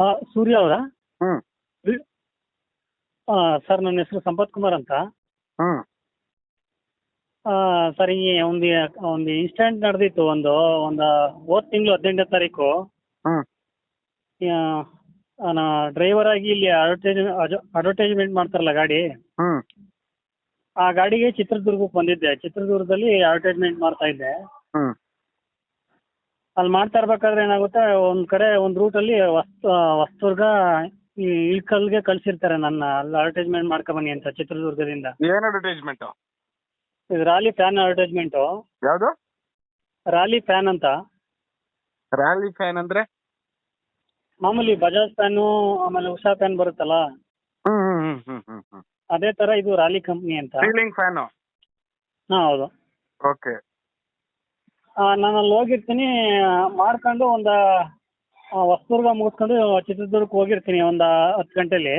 ಹಾಂ ಸೂರ್ಯ ಅವರ? ಹ್ಮ್ ಸರ್ ನನ್ನ ಹೆಸರು ಸಂಪತ್ ಕುಮಾರ್ ಅಂತ. ಹ್ಮ್ ಆ, ಸರ್ ಈ ಒಂದು ಒಂದು ಇನ್ಸಿಡೆಂಟ್ ನಡೆದಿತ್ತು ಒಂದು ಒಂದು ಹೋದ ತಿಂಗಳು ಹದಿನೆಂಟನೇ ತಾರೀಕು. ಹ್ಮ್ ನಾನು ಡ್ರೈವರ್ ಆಗಿ ಇಲ್ಲಿ ಅಡ್ವರ್ಟೈಸ್ ಅಡ್ವರ್ಟೈಸ್ಮೆಂಟ್ ಮಾಡ್ತಾರಲ್ಲ ಗಾಡಿ. ಹ್ಮ್ ಆ ಗಾಡಿಗೆ ಚಿತ್ರದುರ್ಗಕ್ಕೆ ಬಂದಿದ್ದೆ. ಚಿತ್ರದುರ್ಗದಲ್ಲಿ ಅಡ್ವರ್ಟೈಸ್ಮೆಂಟ್ ಮಾಡ್ತಾ ಇದ್ದೆ. ಹ್ಮ್ ಅಲ್ಲಿ ಮಾಡ್ತಾ ಇರ್ಬೇಕಾದ್ರೆ ಏನಾಗುತ್ತೆ ಒಂದು ಕಡೆ ಒಂದು ರೂಟಲ್ಲಿ ವಸ್ತು ಹೊಸದುರ್ಗ ಈ ಇಳ್ಕಲ್ಗೆ ಕಳ್ಸಿರ್ತಾರೆ ನನ್ನ ಅಲ್ಲಿ ಅಡ್ವರ್ಟೈಸ್ಮೆಂಟ್ ಮಾಡ್ಕೊಬನ್ನಿ ಅಂತ ಚಿತ್ರದುರ್ಗದಿಂದ. ಏನ್ ಅಡ್ವರ್ಟೈಸ್ಮೆಂಟ್ ಇದು ರಾಲಿ ಫ್ಯಾನ್ ಅಡ್ವರ್ಟೈಸ್ಮೆಂಟು ಯಾವ್ದು? ರಾಲಿ ಫ್ಯಾನ್ ಅಂತ. ರಾಲಿ ಫ್ಯಾನ್ ಅಂದ್ರೆ? ಮಾಮೂಲಿ ಬಜಾಜ್ ಫ್ಯಾನ್ ಆಮೇಲೆ ಉಷಾ ಫ್ಯಾನ್ ಬರುತ್ತಲ್ಲ? ಹ್ಮ್ ಹ್ಮ್ ಹ್ಮ್ ಹ್ಮ್ ಹ್ಮ್ ಹ್ಮ್. ಅದೇ ತರ ಇದು ರಾಲಿ ಕಂಪ್ನಿ ಅಂತ. ಸೀಲಿಂಗ್ ಫ್ಯಾನು ಹಾ ಹೌದು. ಓಕೆ ನಾನು ಅಲ್ಲಿ ಹೋಗಿರ್ತೀನಿ ಮಾಡ್ಕೊಂಡು ಒಂದು ಹೊಸದುರ್ಗ ಮುಗಿಸ್ಕೊಂಡು ಚಿತ್ರದುರ್ಗಕ್ಕೆ ಹೋಗಿರ್ತೀನಿ ಒಂದು ಹತ್ತು ಗಂಟೆಲಿ.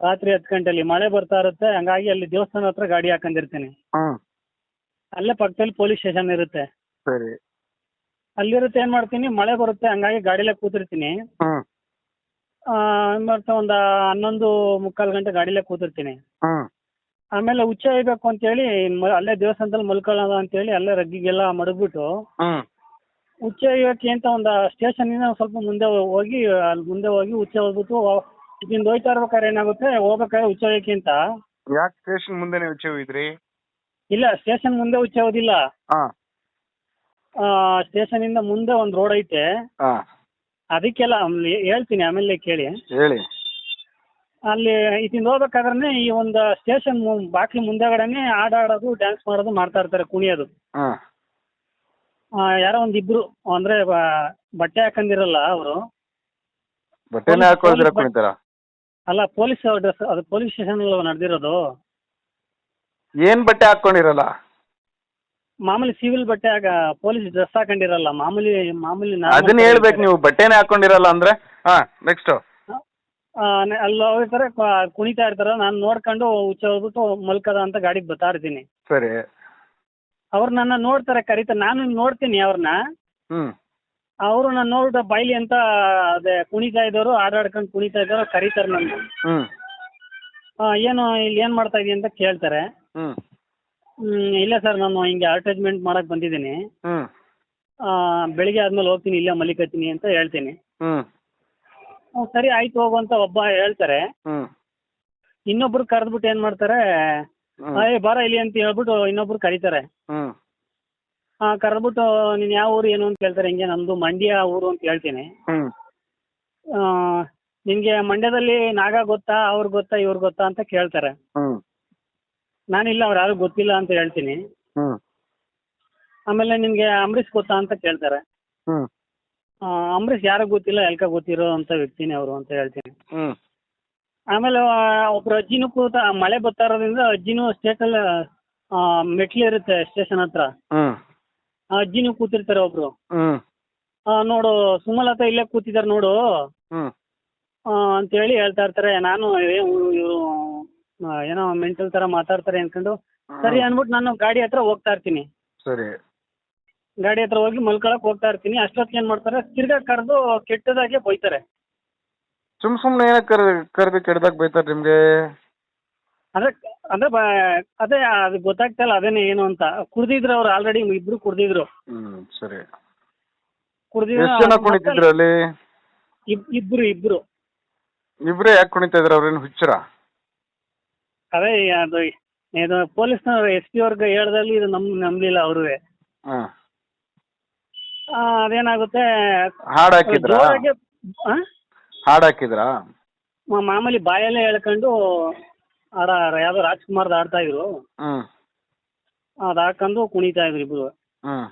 ರಾತ್ರಿ ಹತ್ತು ಗಂಟೆಲಿ. ಮಳೆ ಬರ್ತಾ ಇರುತ್ತೆ ಹಂಗಾಗಿ ಅಲ್ಲಿ ದೇವಸ್ಥಾನ ಹತ್ರ ಗಾಡಿ ಹಾಕೊಂಡಿರ್ತೀನಿ. ಅಲ್ಲೇ ಪಕ್ಕದಲ್ಲಿ ಪೊಲೀಸ್ ಸ್ಟೇಷನ್ ಇರುತ್ತೆ. ಸರಿ. ಅಲ್ಲಿರುತ್ತೆ ಏನು ಮಾಡ್ತೀನಿ ಮಳೆ ಬರುತ್ತೆ ಹಂಗಾಗಿ ಗಾಡಿಲೇ ಕೂತಿರ್ತೀನಿ. ಏನು ಮಾಡ್ತಾ ಒಂದು ಹನ್ನೊಂದು ಮುಕ್ಕಾಲು ಗಂಟೆ ಗಾಡಿಲೇ ಕೂತಿರ್ತೀನಿ. ಆಮೇಲೆ ಹುಚ್ಚ ಒಯ್ಬೇಕು ಅಂತೇಳಿ ಹೇಳಿ ಅಲ್ಲೇ ದೇವಸ್ಥಾನದಲ್ಲಿ ಅಂತ ಅಂತೇಳಿ ಅಲ್ಲೇ ರಗ್ಗಿಗೆಲ್ಲ ಮಡಗ್ಬಿಟ್ಟು ಹ್ಮ್ ಹುಚ್ಚ ಅಂತ ಒಂದು ಸ್ಟೇಷನಿಂದ ಸ್ವಲ್ಪ ಮುಂದೆ ಹೋಗಿ ಅಲ್ಲಿ ಮುಂದೆ ಹೋಗಿ ಹುಚ್ಚ ಹೋಗ್ಬಿಟ್ಟು ಇಲ್ಲಿಂದ ಹೋಯ್ತಾ ಇರ್ಬೇಕಾದ್ರೆ ಏನಾಗುತ್ತೆ ಹೋಗ್ಬೇಕಾದ್ರೆ ಹುಚ್ಚ ಒಯ್ಯೋಕೆ ಅಂತ ಯಾಕೆ ಸ್ಟೇಷನ್ ಮುಂದೆ ಉಚ್ಚೆ ಹೋಗಿದ್ರಿ? ಇಲ್ಲ ಸ್ಟೇಷನ್ ಮುಂದೆ ಹುಚ್ಚ ಹೋದಿಲ್ಲ ಸ್ಟೇಷನ್ ಇಂದ ಮುಂದೆ ಒಂದು ರೋಡ್ ಐತೆ. ಹಾ. ಅದಕ್ಕೆಲ್ಲ ಹೇಳ್ತೀನಿ ಆಮೇಲೆ ಕೇಳಿ. ಹೇಳಿ. ಅಲ್ಲಿ ಇಲ್ಲಿಂದ ಹೋಗ್ಬೇಕಾದ್ರೆ ಈ ಒಂದು ಸ್ಟೇಷನ್ ಬಾಕ್ಲಿ ಮುಂದೆಗಡೆನೆ ಹಾಡ್ ಹಾಡೋದು ಡ್ಯಾನ್ಸ್ ಮಾಡೋದು ಮಾಡ್ತಾ ಇರ್ತಾರೆ ಕುಣಿಯೋದು. ಹಾ. ಆ, ಯಾರೋ ಒಂದ್ ಇಬ್ರು ಅಂದ್ರೆ ಬ- ಬಟ್ಟೆ ಹಾಕೊಂಡಿರಲ್ಲ ಅವರು. ಬಟ್ಟೆನೇ ಹಾಕೊಳ್ದಿರ ಕುಣಿತಾರ? ಅಲ್ಲ ಪೊಲೀಸ್ ಡ್ರೆಸ್ ಅದು ಪೊಲೀಸ್ ಸ್ಟೇಷನ್ ನಡೆದಿರೋದು? ಏನ್ ಬಟ್ಟೆ ಹಾಕೊಂಡಿರಲ್ಲ? ಮಾಮೂಲಿ ಸಿವಿಲ್ ಬಟ್ಟೆ ಆಗ ಪೊಲೀಸ್ ಡ್ರೆಸ್ ಹಾಕೊಂಡಿರಲ್ಲ ಮಾಮೂಲಿ ಮಾಮೂಲಿ normal ಅದನ್ನ ಹೇಳ್ಬೇಕು ನೀವು ಬಟ್ಟೆನೇ ಹಾಕೊಂಡಿರಲ್ಲ ಅಂದ್ರೆ? ಹಾ ನೆಕ್ಸ್ಟ್ ಅಲ್ಲಿ ಹೋಗ್ತಾರೆ ಕುಣಿತಾ ಇರ್ತಾರ. ನಾನು ನೋಡ್ಕೊಂಡು ಹುಚ್ಚ ಹೋಗ್ಬಿಟ್ಟು ಮಲ್ಕದ ಅಂತ ಗಾಡಿಗೆ ಬರ್ತಾ ಇರ್ತೀನಿ. ಸರಿ. ಅವ್ರು ನನ್ನ ನೋಡ್ತಾರೆ ಕರೀತಾರೆ ನಾನು ನೋಡ್ತೀನಿ ಅವ್ರನ್ನ ಹ್ಮ್. ಅವರು ನಾನು ನೋಡ್ಬಿಟ್ಟು ಬೈಲಿ ಅಂತ ಅದೇ ಕುಣಿತಾ ಇದ್ದವರು ಆಡಾಡ್ಕೊಂಡು ಕುಣಿತಾ ಇದ್ದವರು ಕರೀತಾರೆ ನನ್ನ. ಹ್ಮ್. ಏನು ಇಲ್ಲಿ ಏನ್ ಮಾಡ್ತಾ ಇದೀಯ ಅಂತ ಕೇಳ್ತಾರೆ. ಹ್ಮ್. ಹ್ಮ್, ಇಲ್ಲ ಸರ್ ನಾನು ಹಿಂಗೆ ಅಡ್ವರ್ಟೈಸ್ಮೆಂಟ್ ಮಾಡಕ್ ಬಂದಿದ್ದೀನಿ. ಹ್ಮ್. ಆ, ಬೆಳಿಗ್ಗೆ ಆದ್ಮೇಲೆ ಹೋಗ್ತೀನಿ ಇಲ್ಲೇ ಮಲಿಕತ್ತೀನಿ ಅಂತ ಹೇಳ್ತೀನಿ. ಹ್ಮ್. ಸರಿ ಆಯ್ತು ಹೋಗು ಅಂತ ಒಬ್ಬ ಹೇಳ್ತಾರೆ. ಹ್ಮ್. ಇನ್ನೊಬ್ರು ಕರೆದ್ಬಿಟ್ಟು ಏನ್ ಮಾಡ್ತಾರೆ ಹ್ಮ್. ಏ ಬಾರ ಇಲ್ಲಿ ಅಂತ ಹೇಳ್ಬಿಟ್ಟು ಇನ್ನೊಬ್ರು ಕರೀತಾರೆ. ಹ್ಮ್. ಆ ಕರೆದ್ಬಿಟ್ಟು ನೀನ್ ಯಾವ ಊರು ಏನು ಅಂತ ಕೇಳ್ತಾರೆ ಹಿಂಗೆ ನಮ್ದು ಮಂಡ್ಯ ಊರು ಅಂತ ಹೇಳ್ತೀನಿ. ಹ್ಮ್. ಆ, ನಿನ್ಗೆ ಮಂಡ್ಯದಲ್ಲಿ ನಾಗ ಗೊತ್ತಾ ಅವ್ರ್ ಗೊತ್ತಾ ಇವ್ರ್ ಗೊತ್ತಾ ಅಂತ ಕೇಳ್ತಾರೆ. ಹ್ಮ್. ನಾನಿಲ್ಲ ಅವ್ರ ಯಾರು ಗೊತ್ತಿಲ್ಲ ಅಂತ ಹೇಳ್ತೀನಿ. ಹ್ಮ್. ಆಮೇಲೆ ನಿನ್ಗೆ ಅಂಬರೀಷ್ ಗೊತ್ತಾ ಅಂತ ಕೇಳ್ತಾರೆ. ಹ್ಮ್. ಅಂಬರೀಷ್ ಯಾರು ಗೊತ್ತಿಲ್ಲ ಎಲ್ಕ ಗೊತ್ತಿರೋ ಅಂತ ವ್ಯಕ್ತಿನೇ ಅವರು ಅಂತ ಹೇಳ್ತೀನಿ. ಆಮೇಲೆ ಒಬ್ರ ಅಜ್ಜಿನೂ ಕೂತ ಮಳೆ ಬರ್ತಾ ಇರೋದ್ರಿಂದ ಅಜ್ಜಿನೂ ಸ್ಟೇಷನ್ ಮೆಟ್ಲು ಇರುತ್ತೆ ಸ್ಟೇಷನ್ ಹತ್ರ. ಆ ಅಜ್ಜಿನೂ ಕೂತಿರ್ತಾರೆ ಒಬ್ರು. ಆ, ನೋಡು ಸುಮಲತಾ ಇಲ್ಲೇ ಕೂತಿದ್ದಾರೆ ನೋಡು. ಆ, ಅಂತೇಳಿ ಹೇಳ್ತಾ ಇರ್ತಾರೆ. ನಾನು ಇವರು ಏನೋ ಮೆಂಟಲ್ ತರ ಮಾತಾಡ್ತಾರೆ ಅನ್ಕೊಂಡು ಸರಿ ಅನ್ಬಿಟ್ಟು ನಾನು ಗಾಡಿ ಹತ್ರ ಹೋಗ್ತಾ ಇರ್ತೀನಿ. ಸರಿ. ಗಾಡಿ ಹತ್ರ ಹೋಗಿ ಮಲ್ಕೊಳಕ್ ಹೋಗ್ತಾ ಇರ್ತೀನಿ. ಅಷ್ಟೊತ್ತಿಗೆ ಏನ್ ಮಾಡ್ತಾರೆ? ತಿರ್ಗಾ ಕರೆದು ಕೆಟ್ಟದಾಗೆ ಬೈತಾರೆ. ಸುಮ್ ಸುಮ್ನೆ ಏನಕ್ಕೆ ಕರ್ ಕರ್ದು ಕೆಡ್ದಾಗ ಬೈತಾರೆ ನಿಮ್ಗೆ? ಅಂದ್ರೆ ಅಂದ್ರೆ ಬ- ಅದೇ ಅದು ಗೊತ್ತಾಗ್ತಾ ಇಲ್ಲ ಅದೇನೆ ಏನು ಅಂತ. ಕುಡ್ದಿದ್ರು ಅವ್ರು ಆಲ್ರೆಡಿ ಇಬ್ರು ಕುಡ್ದಿದ್ರು. ಹ್ಮ್ ಸರಿ. ಕುಡ್ದಿದ್ರು ಎಷ್ಟು ಜನ ಕುಣಿತಿದ್ರು ಅಲ್ಲಿ? ಇಬ್ರು ಇಬ್ರು ಇಬ್ರು. ಇಬ್ರೇ ಯಾಕೆ ಕುಣಿತಾ ಇದ್ರು ಅವ್ರೇನು ಹುಚ್ಚರ? ಅದೇ ಅದು ಇದು ಪೊಲೀಸ್ನವ್ರು ಎಸ್ ಪಿ ಅವ್ರಿಗೆ ಹೇಳ್ದಲ್ಲಿ ಇದು ನಮ್ ನಂಬಲಿಲ್ಲ ಅವ್ರುವೆ. ಹಾ. ಆ, ಅದೇನಾಗುತ್ತೆ? ಹಾಡ್ ಹಾಕಿದ್ರಾ? ಜೋರಾಗಿ ಆ? ಹಾಡ್ ಹಾಕಿದ್ರಾ? ಮ- ಮಾಮೂಲಿ ಬಾಯಲ್ಲೇ ಹೇಳ್ಕೊಂಡು ಆಡ ಯಾವ್ದೋ ರಾಜ್ಕುಮಾರ್ದು ಆಡ್ತಾ ಇದ್ರು. ಹ್ಮ್. ಅದ್ ಹಾಕೊಂಡು ಕುಣಿತಾ ಇದ್ರು ಇಬ್ರು. ಹ್ಮ್.